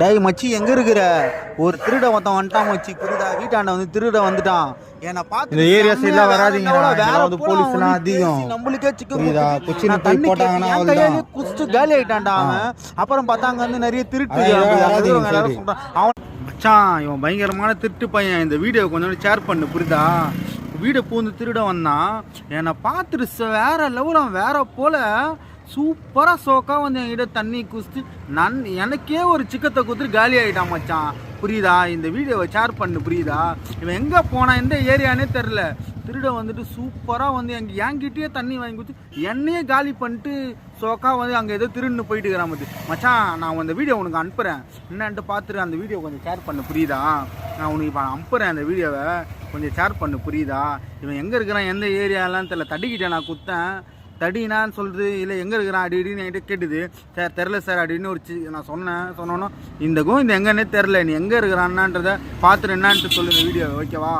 டேய் மச்சி எங்க இருக்கிற? ஒரு திருட ஒருத்தன் வந்துட்டான் மச்சி புரியுதா? வீட்டாண்ட வந்து திருட வந்துட்டான். என்னை பார்த்து இந்த side எல்லாம் வராதீங்கடா. வேற வந்து போல police எல்லாம் அவன் அதிகம். நம்மளுக்கே சிக்கன் புரியுதா? நான் போய் போட்டாங்கன்னா குடிச்சிட்டு காலி ஆயிட்டான்டா அவன். அப்புறம் பார்த்தா அங்க வந்து நிறைய திருட்டு. வராதீங்க, எல்லாரும். சொல்றான். அவன் மச்சான் இவன் பயங்கரமான திருட்டு பையன். இந்த வீடியோ கொஞ்சம் ஷேர் பண்ணு புரியுதா? வீடை பூந்து திருட வந்தான். என்னை பார்த்துட்டு வேற லெவலம் வேற போல சூப்பராக சோக்கா வந்து என்கிட்ட தண்ணி குஸ்து நன் எனக்கே ஒரு சிக்கத்தை குத்துட்டு காலி ஆகிட்டான் மச்சான். புரியுதா? இந்த வீடியோவை ஷேர் பண்ணு புரியுதா? இவன் எங்கே போனான்? எந்த ஏரியானே தெரில திருட வந்துட்டு சூப்பராக வந்து எங்கள் என்கிட்டயே தண்ணி வாங்கி கொடுத்து என்னையே காலி பண்ணிட்டு சோக்கா வந்து அங்கே ஏதோ திருடுன்னு போயிட்டு இருக்கிறான் மச்சி மச்சான் நான் அந்த வீடியோ உனக்கு அனுப்புகிறேன் என்னன்ட்டு பார்த்துட்டு அந்த வீடியோ கொஞ்சம் ஷேர் பண்ணு புரியுதா? நான் உனக்கு இப்போ அனுப்புகிறேன் அந்த வீடியோவை கொஞ்சம் ஷேர் பண்ணு புரியுதா? இவன் எங்கே இருக்கிறான்? எந்த ஏரியாலாம் தெரியல. தட்டிக்கிட்டேன் நான் குத்தேன். தடினான்னு சொல்கிறது இல்லை எங்கே இருக்கிறான் அடி அடின்னு என்கிட்ட கேட்டுது. சார் தெரில சார் அப்படின்னு ஒரு சி நான் சொன்னேன் சொன்னோன்னே இந்த கோவிந்த் எங்கன்னே தெரில நீ எங்கே இருக்கிறான்னான்றதை பார்த்துட்டு என்னான்ட்டு சொல்லுங்கள் வீடியோ ஓகேவா